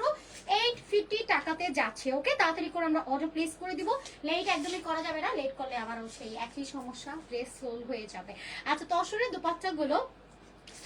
এইট ফিফটি টাকাতে যাচ্ছে। ওকে? তাড়াতাড়ি করে আমরা অর্ডার প্লেস করে দিব। লেট একদমই করা যাবে না। লেট করলে আবারও সেই একই সমস্যা প্লেস সলভ হয়ে যাবে। আচ্ছা তসরের দুপাট্টা গুলো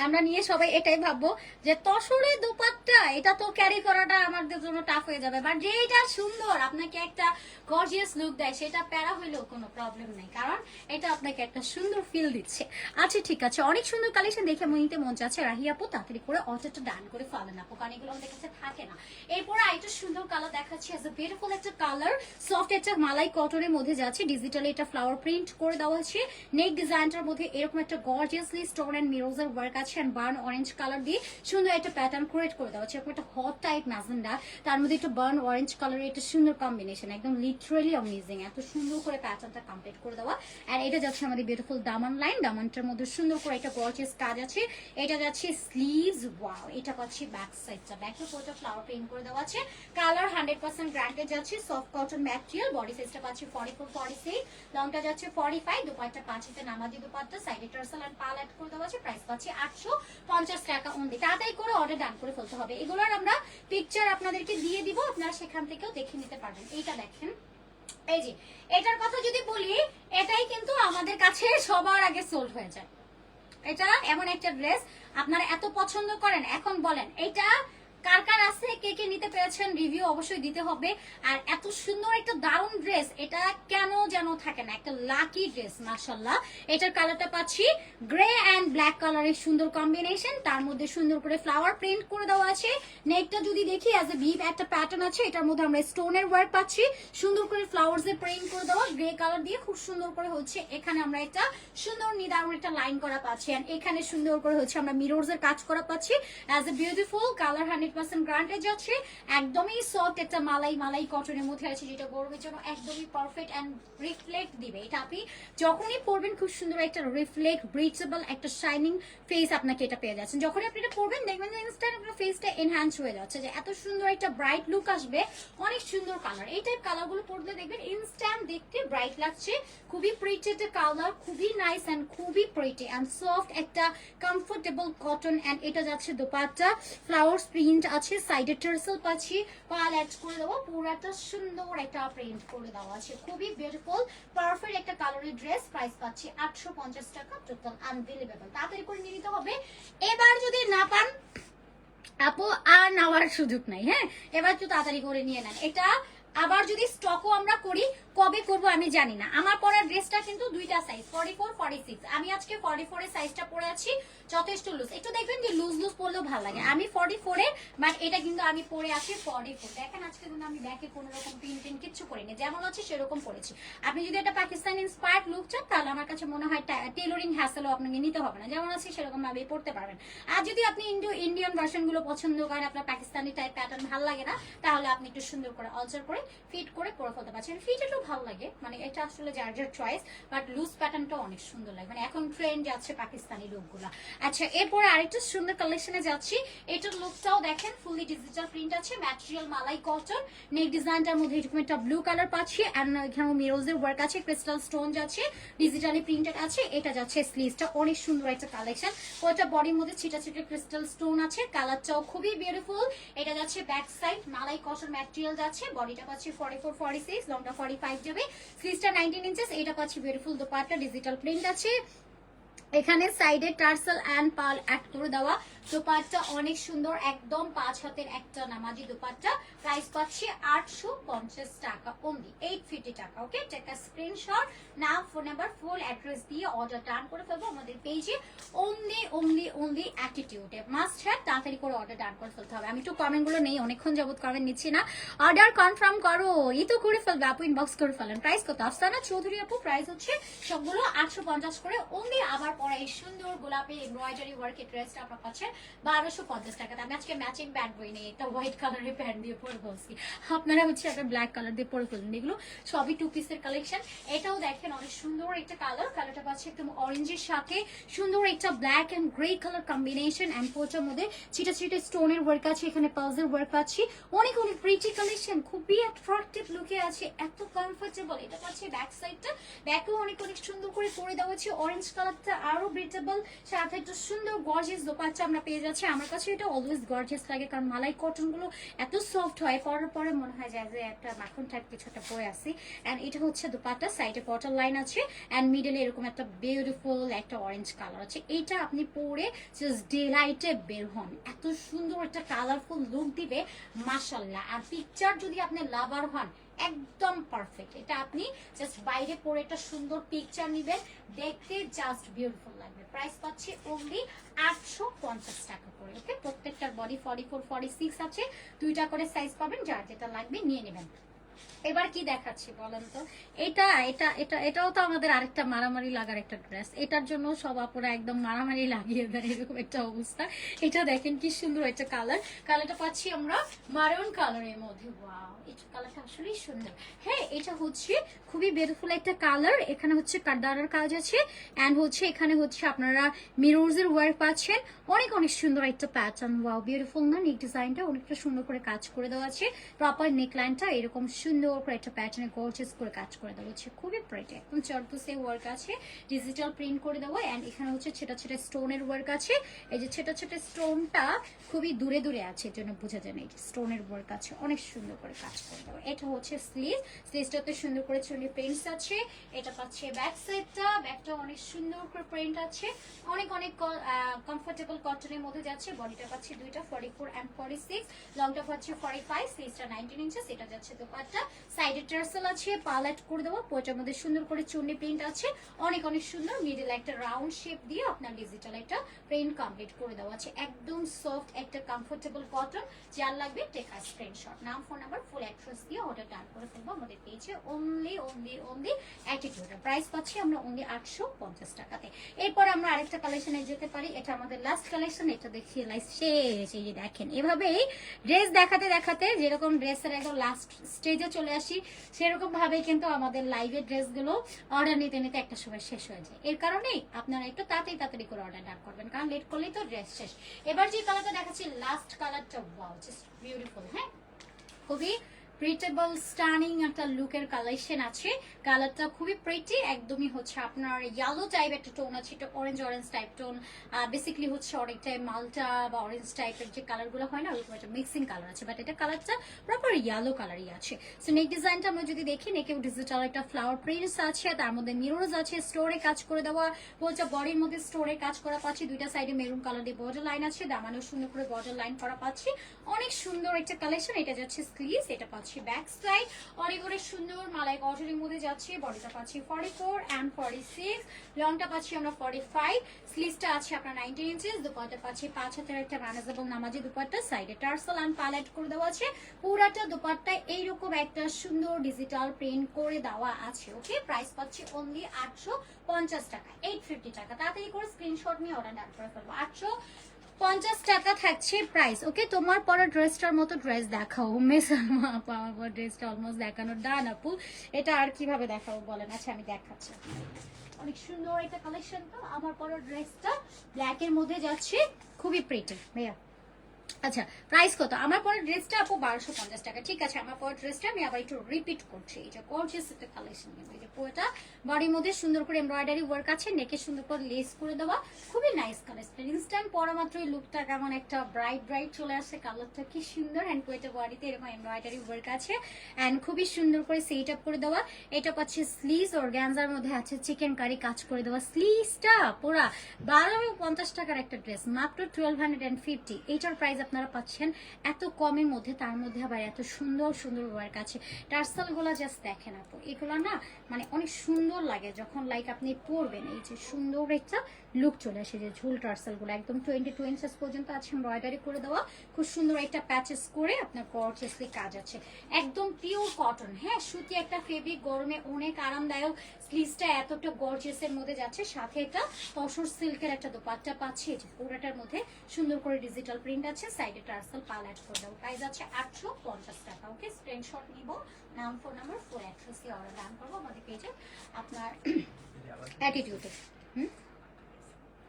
আমরা নিয়ে সবাই এটাই ভাববো যে তসরে দোপাট্টা, এটা তো ক্যারি করাটা আমাদের জন্য টাফ হয়ে যাবে। বাট যেটা সুন্দর, আপনাকে একটা গর্জিয়াস লুক দেয়, সেটা প্যারা হইলেও কোনো প্রবলেম নেই। কারণ এটা আপনাকে একটা সুন্দর ফিল দিচ্ছে। আচ্ছা ঠিক আছে। অনেক সুন্দর কালেকশন দেখে মনে নিতে মন চাচ্ছে। রাহি আপু, তাড়াতাড়ি করে অটোটা ডান করে ফেলেন আপু, কারণ এগুলো আমাদের কাছে থাকে না। এরপরে আরেকটা সুন্দর কালার দেখাচ্ছি। এজ এ বিউটিফুল একটা কালার সফট একটা মালাই কটনের মধ্যে যাচ্ছে। ডিজিটালি এটা ফ্লাওয়ার প্রিন্ট করে দেওয়া আছে নেক ডিজাইনটার মধ্যে এরকম একটা গর্জিয়াসলি স্টোন এন্ড মিরোজের আছে এন্ড বার্ন অরেঞ্জ কালার দিয়ে সুন্দর একটা প্যাটার্ন ক্রিয়েট করে দেওয়া হচ্ছে। একটা হট টাইপ ম্যাজেন্ডা তার মধ্যে একটা বার্ন অরেঞ্জ কালারের একটা সুন্দর কম্বিনেশন একদম লিটারালি অ্যামেজিং এত সুন্দর করে প্যাটার্নটা কমপ্লিট করে দেওয়া। আর এটা যাচ্ছে আমাদের বিউটিফুল দামান লাইন দামানটার মধ্যে সুন্দর করে একটা গর্জিয়াস কাজ আছে। এটা যাচ্ছে স্লিভস ওয়াও এটা পাচ্ছি ব্যাক সাইডটা ব্যাকে পুরোটা ফ্লাওয়ার প্রিন্ট করে দেওয়া আছে। কালার হান্ড্রেড পার্সেন্ট গ্রান্টেড যাচ্ছে সফট কটন ম্যাটেরিয়াল বডি সাইজটা পাচ্ছি ফর্টি ফোর ফর্টি সিক্স লংটা যাচ্ছে ফর্টি ফাইভ দুপাট্টা পাঁচিতে নামাজি দুপাট্টা সাইডে টার্সেল অ্যান্ড পাল অ্যাড করে দেওয়া আছে। প্রাইস পাচ্ছি আটশো পঞ্চাশ টাকা তাড়াতাড়ি করে অর্ডার ডান করে ফেলতে হবে। এগুলোর আমরা পিকচার আপনাদেরকে দিয়ে দিব, আপনারা সেখান থেকেও দেখে নিতে পারবেন। এইটা দেখেন। এই যে, এটার কথা যদি বলি, এটাই কিন্তু আমাদের কাছে সবার আগে সোল্ড হয়ে যায়। এটা এমন একটা ড্রেস আপনারা এত পছন্দ করেন, এখন বলেন এটা কার কার আছে, কে কে নিতে পেরেছেন রিভিউ অবশ্যই দিতে হবে। আর এত সুন্দর একটা দারুণ ড্রেস এটা কেন যেন থাকে না, একটা লাকি ড্রেস মাশাল্লাহ এটার কালারটা পাচ্ছি গ্রে অ্যান্ড ব্ল্যাক কালারের সুন্দর কম্বিনেশন তার মধ্যে সুন্দর করে ফ্লাওয়ার প্রিন্ট করে দেওয়া আছে। নেকটা যদি দেখি অ্যাজ এ বিপ একটা প্যাটার্ন আছে, এটার মধ্যে আমরা স্টোনের ওয়ার্ক পাচ্ছি। সুন্দর করে ফ্লাওয়ার্স এর প্রিন্ট করে দেওয়া গ্রে কালার দিয়ে খুব সুন্দর করে হচ্ছে এখানে আমরা একটা সুন্দর নিদারুণ একটা লাইন করা পাচ্ছি। এখানে সুন্দর করে হচ্ছে আমরা মিররস এর কাজ করা পাচ্ছি। As a beautiful colour hundred percent guaranteed যাচ্ছে। একদমই সফট একটা মালাই মালাই কটনের মধ্যে আছে যেটা গরমের জন্য একদমই পারফেক্ট অ্যান্ড রিফ্লেক্ট দিবে। এটা আপনি যখনই পরবেন, খুব সুন্দর একটা রিফ্লেক্ট ব্রিচেবল একটা শাইনিং ফেস আপনাকে এটা পেয়ে যাচ্ছেন যখনই আপনি এটা পরবেন, দেখবেন যে ইনস্ট্যান্ট আপনার ফেসটা এনহ্যান্স হয়ে যাচ্ছে যে এত সুন্দর একটা ব্রাইট লুক আসবে, অনেক সুন্দর কালার এই টাইপ কালারগুলো পরলে দেখবেন ইনস্ট্যান্ট দেখতে ব্রাইট লাগছে। খুবই প্রিটি একটা কালার খুবই নাইস অ্যান্ড খুবই প্রিটি অ্যান্ড সফট একটা কমফোর্টেবল কটন অ্যান্ড এটা যাচ্ছে দোপাট্টা। ফ্লাওয়ার প্রিন্ট আছে সাইডে টার্সেল পাচ্ছি। পাল অ্যাড করে দেবো। পুরাটা সুন্দর একটা প্রিন্ট করে দেওয়া আছে। খুবই বিউটিফুল পারফেক্ট একটা কালারের ড্রেস প্রাইস পাচ্ছি আটশো পঞ্চাশ টাকা টোটাল আনবিলিভেবল তাড়াতাড়ি করে নিয়ে নিতে হবে। এবার যদি না পান, আপু, আর নেওয়ার সুযোগ নাই হ্যাঁ? এবার একটু তাড়াতাড়ি করে নিয়ে নেন। এটা আবার যদি স্টকও আমরা করি, কবে করব আমি জানি না। আমার পরার ড্রেসটা কিন্তু দুইটা size forty four forty six আমি আজকে ফর্টি ফোর এর সাইজটা পরে আছি, যথেষ্ট লুজ একটু দেখবেন যে লুজ লুজ পরলেও ভালো লাগে। আমি ফর্টি ফোর বাট এটা কিন্তু আমি পরে আছি ফর্টি ফোর দেখেন আজকে কিন্তু আমি ব্যাকে কোনো রকম পিন টিন কিচ্ছু করিনি যেমন আছে সেরকম পরেছি। আপনি যদি একটা পাকিস্তান ইন্সপায়ার্ড লুক চান, তাহলে আমার কাছে মনে হয় টেলরিং হ্যাসেলও আপনাকে নিতে হবে না। যেমন আছে সেরকম ভাবে পড়তে পারবেন। আর যদি আপনি ইন্ডিও ইন্ডিয়ান ভার্সনগুলো পছন্দ করেন, আপনার পাকিস্তানি টাইপ প্যাটার্ন ভালো লাগে না, তাহলে আপনি একটু সুন্দর করে অলচার করে ফিট করে পরে ফেলতে পারছেন ফিট একটু ভালো লাগে। মানে এটা আসলে যার যার চয়েস বাট লুজ প্যাটার্নটা অনেক সুন্দর লাগে। মানে এখন ট্রেন্ড যাচ্ছে পাকিস্তানি লুকগুলো। আচ্ছা এরপরে আরেকটা সুন্দর কালেকশনে যাচ্ছি। এটার লুকটাও দেখেন ফুললি ডিজিটাল প্রিন্ট আছে ম্যাটেরিয়াল মালাই কটন নেক ডিজাইনটার মধ্যে এরকম একটা ব্লু কালার পাচ্ছি অ্যান্ড এখানে মিরোজের ওয়ার্ক আছে ক্রিস্টাল স্টোন যাচ্ছে ডিজিটালি প্রিন্টেড আছে, এটা যাচ্ছে স্লিভসটা অনেক সুন্দর একটা কালেকশন ওটা বডির মধ্যে ছিটা ছিটা ক্রিস্টাল স্টোন আছে কালারটাও খুবই বিউটিফুল এটা যাচ্ছে ব্যাক সাইড মালাই কটন ম্যাটেরিয়াল যাচ্ছে বডিটা ফোর ফাইভ যাবে। ইঞ্চেস এটা পাচ্ছি ডিজিটাল প্রিন্ট আছে। এখানে সাইডে টার্সেল অ্যান্ড পাল অ্যাড করে দেওয়া। দোপাট্টা অনেক সুন্দর, একদম পাঁচ হাতের একটা নামাজি দোপাট্টা। প্রাইস পাচ্ছি আটশো পঞ্চাশ টাকা অনলি এইট ফিফটি টাকা ওকে একটা স্ক্রিনশট নাম ফোন নাম্বার ফুল অ্যাড্রেস দিয়ে অর্ডার ডান করে ফেলব আমাদের পেজে অনলি অনলি অনলি অ্যাটিটিউডে মাস্ট হ্যাভ তাড়াতাড়ি করে অর্ডার ডান করে ফেলতে হবে। আমি একটু কমেন্টগুলো নেই, অনেকক্ষণ যাবত কমেন্ট নিচ্ছি না। অর্ডার কনফার্ম করো, এই তো করে ফেলবে, আপু ইনবক্স করে ফেলেন। প্রাইস কত? আফসানা চৌধুরী আপু প্রাইস হচ্ছে সবগুলো আটশো পঞ্চাশ করে। অনলি আবার পরে এই সুন্দর গোলাপি এমব্রয়ডারি ওয়ার্কের ড্রেসটা আপনার পাচ্ছেন। বারোশো পঞ্চাশ টাকাতে। আমি আজকে ম্যাচিং প্যান্ট বই নেই একটা হোয়াইট কালারের প্যান্ট দিয়ে পরে বলছি। আপনারা হচ্ছে একটা ব্ল্যাক কালার দিয়ে পরে ফেলুন। এগুলো সবই টু পিসের কালেকশন এটাও দেখেন, অনেক সুন্দর একটা কালার কালারটা পাচ্ছে একদম অরেঞ্জের সাথে। সুন্দর একটা black and grey colour combination and potter মধ্যে ছিটা ছিটা স্টোনের ওয়ার্ক আছে, এখানে পালসের ওয়ার্ক পাচ্ছি। অনেক অনেক প্রিটি কালেকশন খুবই অ্যাট্রাকটিভ লুকে আছে, এত কমফোর্টেবল এটা পাচ্ছে ব্যাক সাইডটা ব্যাকেও অনেক অনেক সুন্দর করে পরে দেওয়া হচ্ছে অরেঞ্জ কালারটা আরও ব্রিটেবল সাথে একটা সুন্দর গর্জিয়াস দোপাচ্চা আমরা পেয়ে যাচ্ছে। আমার কাছে এটা অলওয়েজ গর্জিয়াস লাগে, কারণ মালাই কটনগুলো এত সফট হয়, পরার পরে মনে হয় যায় যে একটা মাখন টাইপ কিছু একটা পরে আসি। অ্যান্ড এটা হচ্ছে দুপাটা সাইডে পটার লাইন আছে অ্যান্ড মিডলে এরকম একটা বিউটিফুল একটা অরেঞ্জ কালার আছে। এইটা আপনি পরে জাস্ট ডে লাইটে বের হন। এত সুন্দর একটা কালারফুল লুক দিবে মাসাল্লাহ আর পিকচার যদি আপনি লাভার হন একদম পারফেক্ট এটা আপনি জাস্ট বাইরে পরে একটা সুন্দর পিকচার নেবেন। দেখতে জাস্ট বিউটিফুল লাগবে। প্রাইস পাচ্ছি ওনলি আটশো পঞ্চাশ টাকা করে। ওকে প্রত্যেকটার বডি ফর্টি ফোর সিক্স আছে। দুইটা করে সাইজ পাবেন, যার যেটা লাগবে নিয়ে নেবেন। এবার কি দেখাচ্ছি বলেন তো? এটা এটা এটা, এটাও তো আমাদের আরেকটা মারামারি লাগার একটা ড্রেস। এটার জন্য সব আপুরা একদম মারামারি লাগিয়ে দেয় এরকম একটা অবস্থা। এটা দেখেন কি সুন্দর একটা কালার। কালারটা পাচ্ছি আমরা মারুন মধ্যে। সুন্দর। হ্যাঁ এটা হচ্ছে খুবই একটা কালার এখানে হচ্ছে হচ্ছে এখানে হচ্ছে আপনারা পাচ্ছেন। অনেক অনেক সুন্দর একটা প্যাটার্ন ওয়াও অনেকটা সুন্দর করে কাজ করে দেওয়া আছে। প্রপার নেকলাইনটা এরকম সুন্দর। করে একটা প্যাটার্নে গর্জেস করে কাজ করে দেওয়া হচ্ছে খুবই প্রেটে একদম চর্তুসে ওয়ার্ক আছে। ডিজিটাল প্রিন্ট করে দেওয়া অ্যান্ড এখানে হচ্ছে ছেটা ছেটা স্টোনের ওয়ার্ক আছে। এই যে ছেটা ছেটা স্টোনটা খুবই দূরে দূরে আছে জন্য বোঝা যায় না, এই যে স্টোনের ওয়ার্ক আছে। অনেক সুন্দর করে কাজ করে দেওয়া এটা হচ্ছে স্লিভ স্লিভটাতে সুন্দর করে চুনি প্রিন্টস আছে। এটা পাচ্ছে ব্যাক সাইডটা ব্যাকটা অনেক সুন্দর করে প্রিন্ট আছে। অনেক অনেক কমফোর্টেবল কটনের মধ্যে যাচ্ছে। বডিটা পাচ্ছে দুইটা forty four and forty six লংটা পাচ্ছে ফর্টি ফাইভ স্লিভসটা নাইনটিন ইঞ্চেস এটা যাচ্ছে দোপাট্টা। সাইডে টার্সেল আছে, পালেট করে দেবো পোটার মধ্যে সুন্দর করে চুন্নি প্রিন্ট আছে। অনেক অনেক সুন্দর মিডিল একটা রাউন্ড শেপ দিয়ে আপনার ডিজিটাল একটা প্রিন্ট কমপ্লিট করে দেওয়া আছে। একদম সফট একটা কমফোর্টেবল কটন যার লাগবে টেক আ স্ক্রিনশট নাম ফোন নাম্বার ফুল অ্যাড্রেস দিয়ে অর্ডার ডান করে ফেলব আমাদের পেয়েছে অনলি অনলি অনলি অ্যাটিটিউডের প্রাইস পাচ্ছি আমরা অনলি আটশো পঞ্চাশ টাকাতে। এরপর আমরা আরেকটা কালেকশনে যেতে পারি। এটা আমাদের লাস্ট কালেকশন এটা দেখিয়ে লাইস শেষ, এই যে দেখেন। এভাবেই ড্রেস দেখাতে দেখাতে যেরকম ড্রেসের একদম লাস্ট স্টেজে চলে আসি। সেরকম ভাবে কিন্তু আমাদের লাইভের ড্রেসগুলো অর্ডার নিতে নিতে একটা সময় শেষ হয়ে যায়। এর কারণেই আপনারা একটু তাড়াতাড়ি তাড়াতাড়ি করে অর্ডার ডাক করবেন, কারণ লেট করলেই তো ড্রেস শেষ। এবার যে কালারটা দেখাচ্ছি লাস্ট কালারটা ওয়াও জাস্ট বিউটিফুল হ্যাঁ? খুবই প্রিটেবল স্টানিং একটা লুকের কালেকশন আছে। কালারটা খুবই প্রিটি একদমই হচ্ছে আপনার ইয়েলো টাইপ একটা টোন আছে এটা orange orange type tone basically হচ্ছে অনেকটাই মালটা বা অরেঞ্জ টাইপের যে কালারগুলো হয় না ওরকম একটা মিক্সিং কালার আছে। বাট এটা কালারটা প্রপার ইয়েলো কালারই আছে। সো নেক ডিজাইনটা আমরা যদি দেখি নেকেও ডিজিটাল একটা ফ্লাওয়ার প্রিন্টস আছে, তার মধ্যে মিররস আছে স্টোরে কাজ করে দেওয়া। বলছে বডির মধ্যে স্টোরে কাজ করা পাচ্ছি, দুইটা সাইডে মেরুন কালার দিয়ে বর্ডার লাইন আছে, দামানেও সুন্দর করে বর্ডার লাইন করা পাচ্ছি। অনেক সুন্দর একটা কালেকশন এটা যাচ্ছে স্লিভস এটা পাচ্ছি ব্যাক সাইড অনেক সুন্দর মালাই কটনের মধ্যে যাচ্ছে বডিটা পাচ্ছি forty four and forty six লংটা পাচ্ছি আমরা ফর্টি ফাইভ স্লিভসটা আছে আপনার নাইনটিন ইঞ্চেস দুপাট্টা পাচ্ছি পাঁচ হাতের একটা ম্যানেজেবল নামাজি দুপাট্টা সাইডে টার্সেল অ্যান্ড প্যালেট করে দেওয়া আছে। পুরাটা দুপাট্টায় এইরকম একটা সুন্দর ডিজিটাল প্রিন্ট করে দেওয়া আছে ওকে প্রাইস পাচ্ছি অনলি আটশো পঞ্চাশ টাকা এইট ফিফটি টাকা। তাড়াতাড়ি করে স্ক্রিনশট নিয়ে অর্ডার ডান করে ফেলব। আটশো পঞ্চাশ টাকা থাকছে প্রাইস ওকে তোমার পরা ড্রেসটার মতো ড্রেস দেখাও। মেস আপু আমার ড্রেসটা অলমোস্ট দেখানো ডান আপু। এটা আর কীভাবে দেখাবো বলেন? আচ্ছা আমি দেখাচ্ছি। অনেক সুন্দর একটা কালেকশন তো। আমার পরা ড্রেসটা ব্ল্যাকের মধ্যে যাচ্ছে। খুবই প্রিটি ভাইয়া। আচ্ছা প্রাইস কত? আমার পরে ড্রেসটা আপু বারোশো পঞ্চাশ টাকা। ঠিক আছে, আমার পরে ড্রেসটা আমি আবার একটু রিপিট করছি। এই যে গর্জিয়াস একটা কালেকশন এই যে পুরোটা বডির মধ্যে সুন্দর করে এমব্রয়ডারি ওয়ার্ক আছে নেকে সুন্দর করে লেস করে দেওয়া। খুবই নাইস কালেকশন ইনস্ট্যান্ট পরা মাত্রই লুকটা কেমন একটা ব্রাইট ব্রাইট চলে আসছে কালারটা কি সুন্দর অ্যান্ড কোয়েটা বডিতে এরকম এমব্রয়ডারি ওয়ার্ক আছে। অ্যান্ড খুবই সুন্দর করে সেট আপ করে দেওয়া। এটা পাচ্ছে স্লিভস ওর গ্যান্সার মধ্যে আছে চিকেন কারি কাজ করে দেওয়া। স্লিভসটা পুরা বারো পঞ্চাশ টাকার একটা ড্রেস মাত্র টুয়েলভ হান্ড্রেড অ্যান্ড ফিফটি এইটার প্রাইস আপনারা পাচ্ছেন। এত কমের মধ্যে, তার মধ্যে আবার এত সুন্দর সুন্দর ওয়ার্ক আছে টার্সালগুলা জাস্ট দেখেন আপু, এগুলো না মানে অনেক সুন্দর লাগে যখন লাইক আপনি পরবেন, এই যে সুন্দর একটা লুক চলে আসে যে ঝুল টার্সালগুলো। একদম টোয়েন্টি টু ইঞ্চেস পর্যন্ত আছে এমব্রয়ডারি করে দেওয়া। খুব সুন্দর একটা প্যাচেস করে আপনার গর্জেসলি কাজ আছে। একদম পিওর কটন হ্যাঁ সুতি একটা ফেব্রিক গরমে অনেক আরামদায়ক। স্লিভসটা এতটা গর্জিয়াসের মধ্যে যাচ্ছে। সাথে একটা তসর সিল্কের একটা দোপাট্টা পাচ্ছি। এই যে পুরোটার মধ্যে সুন্দর করে ডিজিটাল প্রিন্ট আছে। সাইডে টার্সাল পাল অ্যাড করে দেবো। প্রাইস আছে আটশো পঞ্চাশ টাকা। ওকে স্ক্রিনশট নিব। নাম ফোন নাম্বার ফোর অ্যাড্রেস দিয়ে অর্ডার দান করব। আমাদের পেজে আপনার অ্যাটিটিউডে হুম?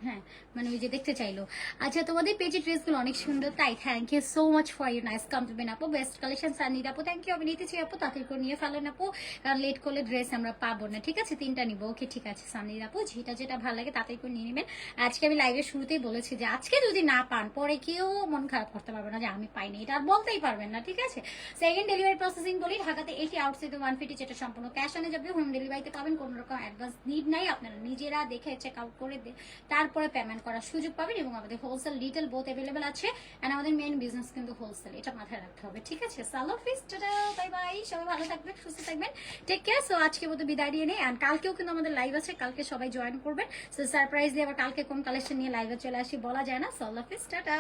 হ্যাঁ মানে ওই যে দেখতে চাইলো। আচ্ছা তোমাদের পেজের ড্রেসগুলো অনেক সুন্দর, তাই thank you so much for your nice compliment আপু। বেস্ট কালেকশন সানির আপু। থ্যাংক ইউ আমি নিতে চাই আপু। তাড়াতাড়ি করে নিয়ে ফেলেন আপু। কারণ লেট করলে ড্রেস আমরা পাবো না, ঠিক আছে? তিনটা নিবো। ওকে ঠিক আছে সানির আপু। যেটা যেটা ভালো লাগে তাড়াতাড়ি করে নিয়ে নেবেন। আজকে আমি লাইভের শুরুতেই বলেছি যে আজকে যদি না পান, পরে কেউ মন খারাপ করতে পারবে না যে আমি পাইনি এটা আর বলতেই পারবেন না, ঠিক আছে? সেকেন্ড ডেলিভারি প্রসেসিং বলি, ঢাকাতে এটি আউটসাইড ওয়ান ফিফটি যেটা সম্পূর্ণ ক্যাশ আনে যাবে হোম ডেলিভারিতে পাবেন, কোনো রকম অ্যাডভান্স নিড নাই। আপনারা নিজেরা দেখে চেক আউট করে দে- তারপরে পেমেন্ট করার সুযোগ পাবেন এবং আমাদের হোলসেল রিটেল বোথ অ্যাভেলেবেল আছে অ্যান্ড আমাদের মেইন বিজনেস কিন্তু হোলসেল এটা মাথায় রাখতে হবে, ঠিক আছে? সালো ফিস বাই বাই সবাই ভালো থাকবেন, সুস্থ থাকবেন টেক কেয়ার সো আজকে মতো বিদায় দিয়ে নেই অ্যান্ড কালকেও কিন্তু আমাদের লাইভ আছে, কালকে সবাই জয়েন করবেন সো সারপ্রাইজ দিয়ে আবার কালকে কোন কালেকশন নিয়ে লাইভে চলে আসি, বলা যায় না সালো ফিস টাটা।